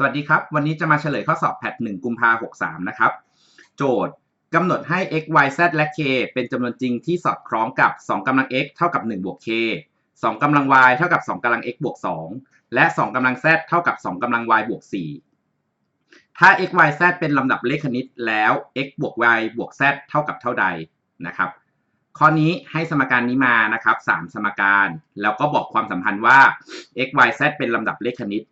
สวัสดีครับ วันนี้จะมาเฉลยข้อสอบแพท1กุมภา63นะครับ โจทย์กำหนดให้ x y z และ k เป็นจำนวนจริงที่สอดคล้องกับ 2กำลัง x เท่ากับ1บวก k 2กำลัง y เท่ากับ 2กำลัง x บวก 2 และ 2กำลัง z เท่ากับ 2กำลัง y บวก 4 ถ้า x y z เป็นลำดับเลขคณิตแล้ว x บวก y บวก z เท่ากับเท่าใดนะครับ ข้อนี้ให้สมการนี้มานะครับ3สมการ แล้วก็บอกความสัมพันธ์ว่า x y z เป็นลำดับเลขคณิต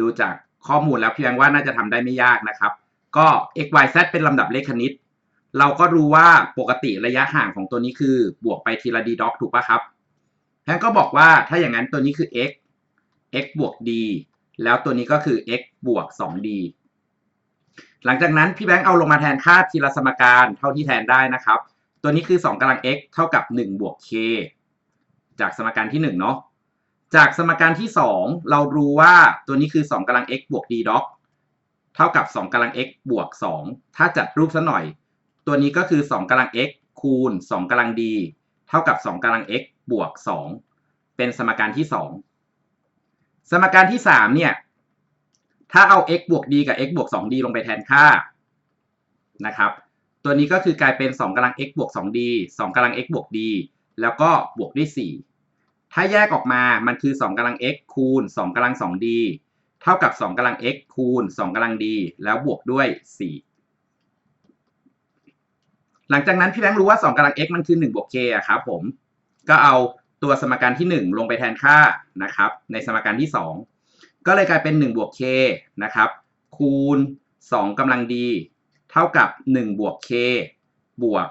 ดูจาก ข้อมูลแล้วเพียงว่าน่าจะทำได้ไม่ยากนะครับ ก็ x y z เป็นลำดับเลขคณิต เราก็รู้ว่าปกติระยะห่างของตัวนี้คือบวกไปทีละ d ด็อกถูกปะครับแพงก็บอกว่าถ้าอย่างนั้นตัวนี้คือ x x บวก d แล้วตัวนี้ก็คือ x บวก 2d หลังจากนั้นพี่แบงค์เอาลงมาแทนค่าทีละสมการเท่าที่แทนได้นะครับ ตัวนี้คือ 2กำลัง x เท่ากับ 1 บวก k จากสมการที่ 1 เนาะ จากสมการที่ 2 เรารู้ว่าตัวนี้คือ 2กำลัง x บวก d ด็อกเท่ากับ 2กำลัง x บวก 2 ถ้าจัดรูปซะหน่อย ตัวนี้ก็คือ 2กำลัง x คูณ 2กำลัง d เท่ากับ 2กำลัง x บวก 2 เป็นสมการที่ 2 สมการที่ 3 เนี่ย ถ้าเอา x บวก d กับ x บวก 2d ลงไปแทนค่านะครับ ตัวนี้ก็คือกลายเป็น 2กำลัง x บวก 2d 2กำลัง x บวก d แล้วก็บวกด้วย 4 ถ้าแยกออกมา มันคือ 2กำลัง x คูณ 2กำลัง 2d เท่ากับ 2กำลัง x คูณ 2กำลัง d แล้วบวกด้วย 4 หลังจากนั้นพี่แบงค์รู้ว่า 2กำลัง x มันคือ 1 บวก k อะครับผม ก็เอาตัวสมการที่ 1 ลงไปแทนค่านะครับ ในสมการที่ 2 ก็เลยกลายเป็น 1 บวก k นะครับ คูณ 2กำลัง d เท่ากับ 1 บวก k บวก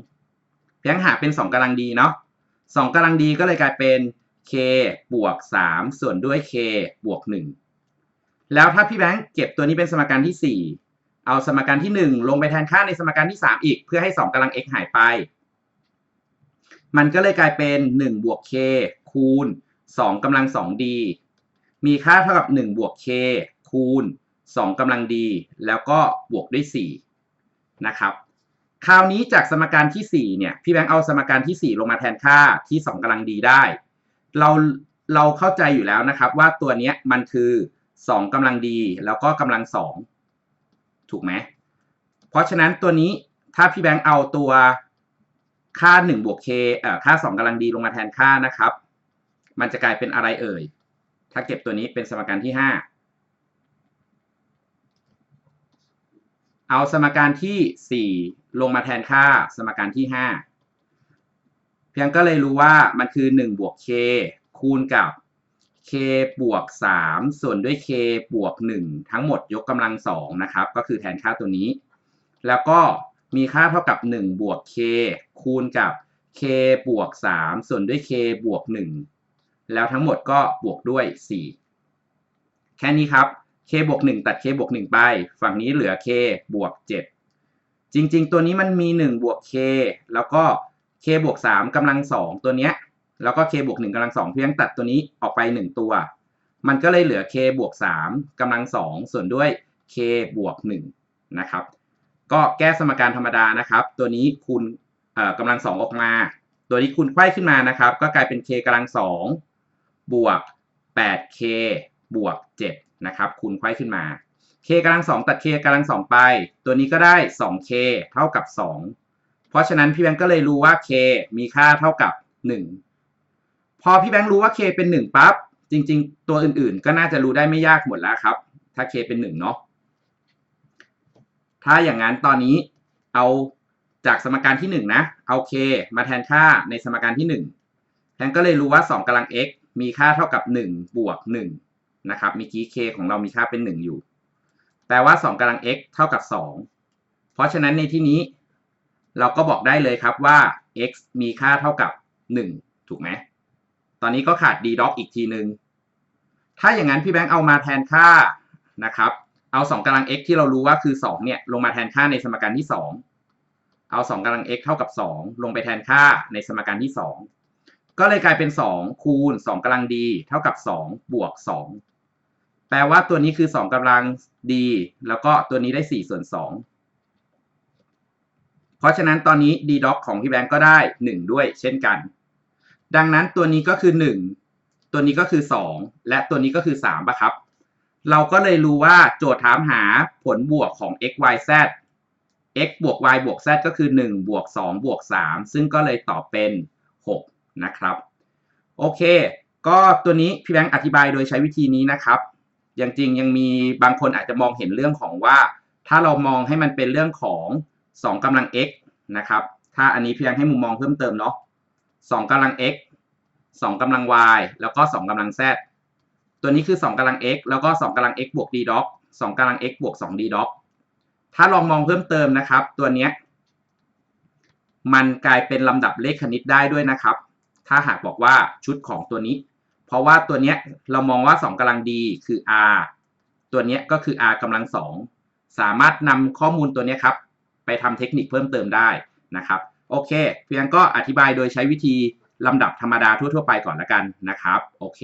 2เพียงหาเป็น 2กำลัง d เนาะ 2กำลัง d ก็เลยกลายเป็น k บวก 3 ส่วนด้วย k บวก 1 แล้วถ้าพี่แบงค์เก็บตัวนี้เป็นสมการที่ 4 เอาสมการที่ 1 ลงไปแทนค่าในสมการที่ 3 อีก เพื่อให้ 2กำลัง x หายไป มันก็เลยกลายเป็น 1 บวก k คูณ 2กำลัง 2d มีค่าเท่ากับ 1 บวก k คูณ 2กำลัง d แล้วก็บวกด้วย 4 นะครับ คราวนี้จากสมการที่ 4 เนี่ย พี่แบงค์เอาสมการที่ 4 ลงมาแทนค่าที่ 2กำลัง d ได้ เราเราเข้าใจอยู่แล้วนะครับว่าตัวเนี้ยมันคือ 2กำลัง d แล้วก็กำลัง 2 ถูกไหม เพราะฉะนั้นตัวนี้ถ้าพี่แบงค์เอาตัวค่า1บวก k เอ่อค่า 2กำลัง d ลงมาแทนค่านะครับ มันจะกลายเป็นอะไรเอ่ย ถ้าเก็บตัวนี้เป็นสมการที่ 5 เอาสมการที่ 4 ลงมาแทนค่าสมการที่ 5 เพียงก็เลยรู้ว่ามันคือ 1 บวก k คูณกับ k บวก 3 ส่วนด้วย k บวก 1 ทั้งหมดยกกำลัง 2 นะครับ ก็คือแทนค่าตัวนี้ แล้วก็มีค่าเท่ากับ 1 บวก k คูณกับ k บวก 3 ส่วนด้วย k บวก 1 แล้วทั้งหมดก็บวกด้วย 4 แค่นี้ครับ k บวก1ตัด k บวก1ไป ฝั่งนี้เหลือ k บวก 7 จริงๆ ตัวนี้มันมี 1 บวก k แล้วก็ k บวก3กำลัง 2 ตัวเนี้ย แล้วก็ k บวก1กำลัง 2 เพียงตัดตัวนี้ออกไป 1 ตัว มันก็เลยเหลือ k บวก3กำลัง 2 ส่วนด้วย k บวก1นะครับ ก็แก้สมการธรรมดานะครับ ตัวนี้คูณกำลัง 2 ออกมา ตัวนี้คูณไขว้ขึ้นมานะครับ ก็กลายเป็น k กำลัง 2 บวก 8k บวก 7 นะครับคูณไขว้ขึ้นมา k กำลัง2ตัด k กำลัง2ไป ตัวนี้ก็ได้ 2k เท่ากับ 2 เพราะฉะนั้นพี่แบงก์ก็เลยรู้ว่า k มีค่าเท่ากับ 1 พอพี่แบงค์รู้ว่า k เป็น 1 ปั๊บ จริง ๆ ตัวอื่นๆ ก็น่าจะรู้ได้ไม่ยากหมดแล้วครับ ถ้า k เป็น 1 เนาะ ถ้าอย่างนั้นตอนนี้เอาจากสมการที่ 1 นะ เอา k มาแทนค่าในสมการที่ 1แทนก็เลยรู้ว่า 2กำลัง x มีค่าเท่ากับ 1 บวก 1 นะครับมีกี้ k ของเรามีค่าเป็น 1 อยู่แปลว่า 2กำลัง x เท่ากับ 2 เพราะฉะนั้นในที่นี้เราก็บอกได้เลยครับว่า x มีค่าเท่ากับ 1 ถูกไหม ตอนนี้ก็ขาด d doc อีกทีหนึงถ้าอย่างนั้นพี่แบงค์เอามาแทนค่านะครับ เอา 2กำลัง x ที่เรารู้ว่าคือ 2 เนี่ยลงมาแทนค่าในสมการที่ 2 เอา 2กำลัง x เท่ากับ 2 ลงไปแทนค่าในสมการที่ 2 ก็เลยกลายเป็น 2 คูณ 2กำลัง d เท่ากับ 2 บวก 2 แปลว่าตัวนี้คือ 2กำลัง d แล้วก็ตัวนี้ได้ 4 ส่วน 2 เพราะฉะนั้นตอนนี้ d doc ของพี่แบงก์ก็ได้ 1 ด้วยเช่นกัน ดังนั้นตัวนี้ก็คือ 1 ตัวนี้ก็คือ 2 และตัวนี้ก็คือ3ป่ะครับ เราก็เลยรู้ว่าโจทย์ถามหาผลบวกของ x y z x บวก y บวก z ก็คือ 1 บวก 2 บวก 3 ซึ่งก็เลยตอบเป็น 6 นะครับ โอเค ก็ตัวนี้พี่แบงค์อธิบายโดยใช้วิธีนี้นะครับ ย่างจริงยังมีบางคนอาจจะมองเห็นเรื่องของว่า ถ้าเรามองให้มันเป็นเรื่องของ 2กำลัง x นะครับ ถ้าอันนี้เพียงให้มุมมองเพิ่มเติมเนาะ2กำลัง x 2กำลัง y แล้วก็ 2กำลัง z ตัวนี้คือ 2กำลัง x แล้วก็ 2กำลัง x บวก d doc 2กำลัง x บวก 2 d doc ถ้าลองมองเพิ่มเติมนะครับ ตัวเนี้ยมันกลายเป็นลำดับเลขคณิตได้ด้วยนะครับ ถ้าหากบอกว่าชุดของตัวนี้ เพราะว่าตัวเนี้ยเรามองว่า 2กำลังดีคือ r ตัวเนี้ยก็คือ r กำลัง2สามารถนำข้อมูลตัวเนี้ยครับ ไปทำเทคนิคเพิ่มเติมได้นะครับโอเค เพียงก็อธิบายโดยใช้วิธีลำดับธรรมดาทั่ว ๆ ไปก่อนละกันนะครับ โอเค